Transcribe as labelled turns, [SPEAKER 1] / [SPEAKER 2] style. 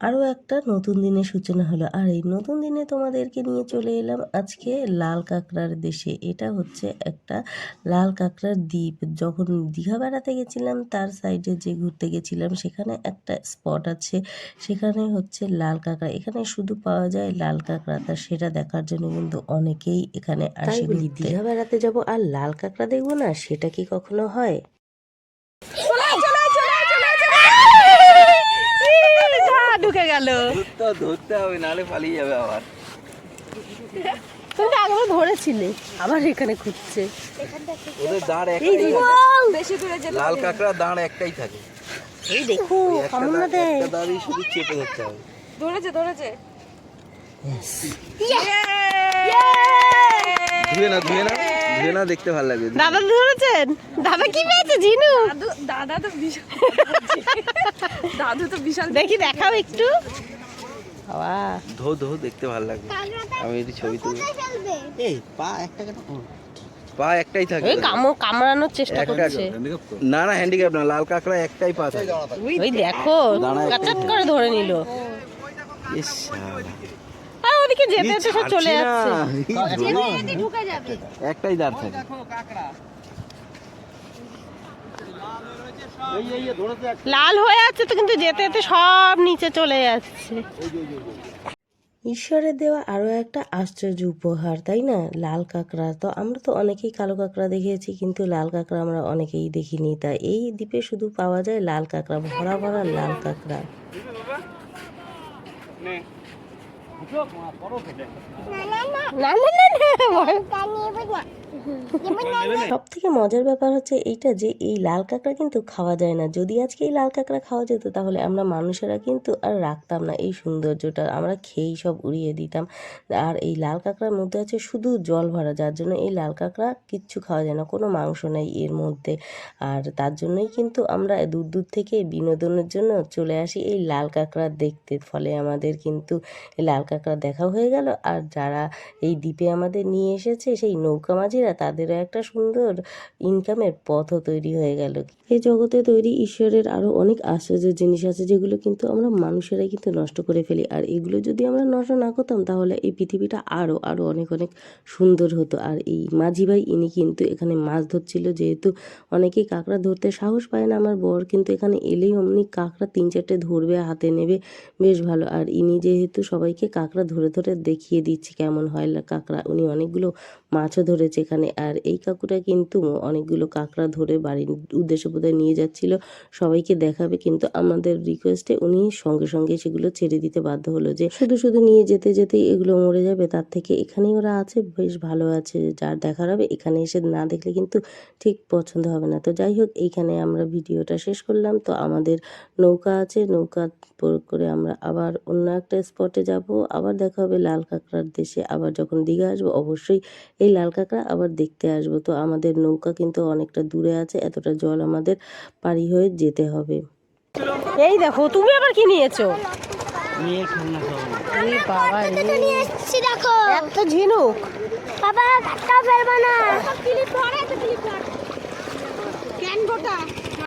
[SPEAKER 1] আরও একটা নতুন দিনের সূচনা হলো। আর এই নতুন দিনে তোমাদেরকে নিয়ে চলে এলাম আজকে লাল কাঁকড়ার দেশে। এটা হচ্ছে একটা লাল কাঁকড়ার দ্বীপ। যখন দীঘা বেড়াতে গেছিলাম তার সাইডে যে ঘুরতে গেছিলাম সেখানে একটা স্পট আছে। সেখানে হচ্ছে লাল কাঁকড়া। এখানে শুধু পাওয়া যায় লাল কাঁকড়া তা সেটা দেখার জন্য কিন্তু অনেকেই এখানে আসে দীঘা বেড়াতে যাব আর লাল কাঁকড়া দেখব না সেটা কি কখনো হয়
[SPEAKER 2] ঢুকে গেল।
[SPEAKER 3] ধরতে ধরতে হবে নাহলে পালিয়ে যাবে আবার।
[SPEAKER 2] তুমি তো আগেবার ধরেছিলে আবার এখানে খুঁজছে।
[SPEAKER 3] ওদের দাঁড় একটাই থাকে। লাল কাঁকড়া দাঁড় একটাই থাকে।
[SPEAKER 2] এই দেখো
[SPEAKER 3] ওই একটা
[SPEAKER 2] না দেয়
[SPEAKER 3] একটা দাঁড়ই শুধু চেপে ধরতে হবে।
[SPEAKER 4] ধরেছে ধরেছে।
[SPEAKER 3] ধুয়ে না ধুয়ে না ধুয়ে দেখতে ভালো লাগবে
[SPEAKER 2] দাদা ধরেছেন? দাদা কি পেয়েছে জিনু
[SPEAKER 4] দাদা তো বিশাল দাদু তো বিশাল
[SPEAKER 2] দেখি দেখাও একটু। বাবা।
[SPEAKER 3] ধো ধো দেখতে ভালো লাগবে। আমি যদি ছবি তুলি। পা একটাই থাকে।
[SPEAKER 2] ওই কামড় কামড়ানোর চেষ্টা
[SPEAKER 3] একটা
[SPEAKER 2] করছে।
[SPEAKER 3] না না হ্যান্ডিক্যাপ না লাল কাঁকড়া একটাই পা থাকে।
[SPEAKER 2] ওই দেখো। কাচাত করে ধরে নিল।
[SPEAKER 3] ইস শালা।
[SPEAKER 2] যেতে যেতে সব চলে যাচ্ছে।
[SPEAKER 3] একটাই দাঁড় থাকে।
[SPEAKER 2] লাল হয়ে আছে তো কিন্তু যেতে যেতে সব নিচে চলে যাচ্ছে।
[SPEAKER 1] ঈশ্বরের দেওয়া আরও একটা আশ্চর্য উপহার তাই না? লাল কাঁকড়া তো আমরা তো অনেকেই কালো কাঁকড়া দেখেছি কিন্তু লাল কাঁকড়া আমরা অনেকেই দেখিনি। তা এই দ্বীপে শুধু পাওয়া যায় লাল কাঁকড়া ভরা ভরা লাল কাঁকড়া।
[SPEAKER 2] না না না না ভয়
[SPEAKER 1] সব থেকে মজার ব্যাপার হচ্ছে এইটা যে এই লাল কাঁকড়া কিন্তু খাওয়া যায় না। যদি আজকে এই লাল কাঁকড়া খাওয়া যেত তাহলে আমরা মানুষেরা কিন্তু আর রাখতাম না এই সৌন্দর্যটা। আমরা খেয়েই সব উড়িয়ে দিতাম। আর এই লাল কাঁকড়ার মধ্যে আছে শুধু জল ভরা যার জন্য এই লাল কাঁকড়া কিচ্ছু খাওয়া যায় না। কোনো মাংস নেই এর মধ্যে। আর তার জন্যই কিন্তু আমরা দূর দূর থেকে বিনোদনের জন্য চলে আসি এই লাল কাঁকড়া দেখতে। ফলে আমাদের কিন্তু এই লাল কাঁকড়া দেখা হয়ে গেল। আর যারা এই দ্বীপে আমাদের নিয়ে এসেছে সেই নৌকা মাঝিরা তাদেরও একটা সুন্দর ইনকামের পথও তৈরি হয়ে গেল। এই জগতে তৈরি ঈশ্বরের আরও অনেক আশ্চর্য জিনিস আছে, যেগুলো কিন্তু আমরা মানুষেরাই কিন্তু নষ্ট করে ফেলি। আর এগুলো যদি আমরা নষ্ট না করতাম, তাহলে এই পৃথিবীটা আরও আরও অনেক অনেক সুন্দর হতো। আর এই মাঝি ভাই, ইনি কিন্তু এখানে মাছ ধরছিল, যেহেতু অনেকেই কাঁকড়া ধরতে সাহস পায় না। আমার বর কিন্তু এখানে এলেই অমনি কাঁকড়া তিন চারটে ধরবে, হাতে নেবে, বেশ ভালো। আর ইনি যেহেতু সবাইকে কাঁকড়া ধরে ধরে দেখিয়ে দিচ্ছে কেমন হয় কাঁকড়া, উনি অনেকগুলো মাছও ধরেছে এখানে। আর এই কাকুটা কিন্তু অনেকগুলো কাঁকড়া ধরে বাড়ির উদ্দেশ্যে বোধহয় নিয়ে যাচ্ছিল। সবাইকে দেখাবে কিন্তু আমাদের রিকোয়েস্টে উনি সঙ্গে সঙ্গে সেগুলো ছেড়ে দিতে বাধ্য হলো যে, শুধু শুধু নিয়ে যেতে যেতেই এগুলো মরে যাবে। তার থেকে এখানেই ওরা আছে, বেশ ভালো আছে। যার দেখার হবে, এখানে এসে না দেখলে কিন্তু ঠিক পছন্দ হবে না। তো যাই হোক, এইখানে আমরা ভিডিওটা শেষ করলাম। তো আমাদের নৌকা আছে, নৌকা করে আমরা আবার অন্য একটা স্পটে যাব। আবার দেখা হবে লাল কাঁকড়ার দেশে। আবার যখন দীঘা আসব, অবশ্যই এই লাল কাঁকড়া আবার দেখতে আসব। তো আমাদের নৌকা কিন্তু অনেকটা দূরে আছে এতটা জল আমাদের পারি হয়ে যেতে হবে।
[SPEAKER 2] এই দেখো তুমি আবার কি নিয়েছো? বাবা রে।
[SPEAKER 5] এসছি দেখো।
[SPEAKER 2] এত ঝিনুক।
[SPEAKER 5] বাবা কাটটা ফেলব না।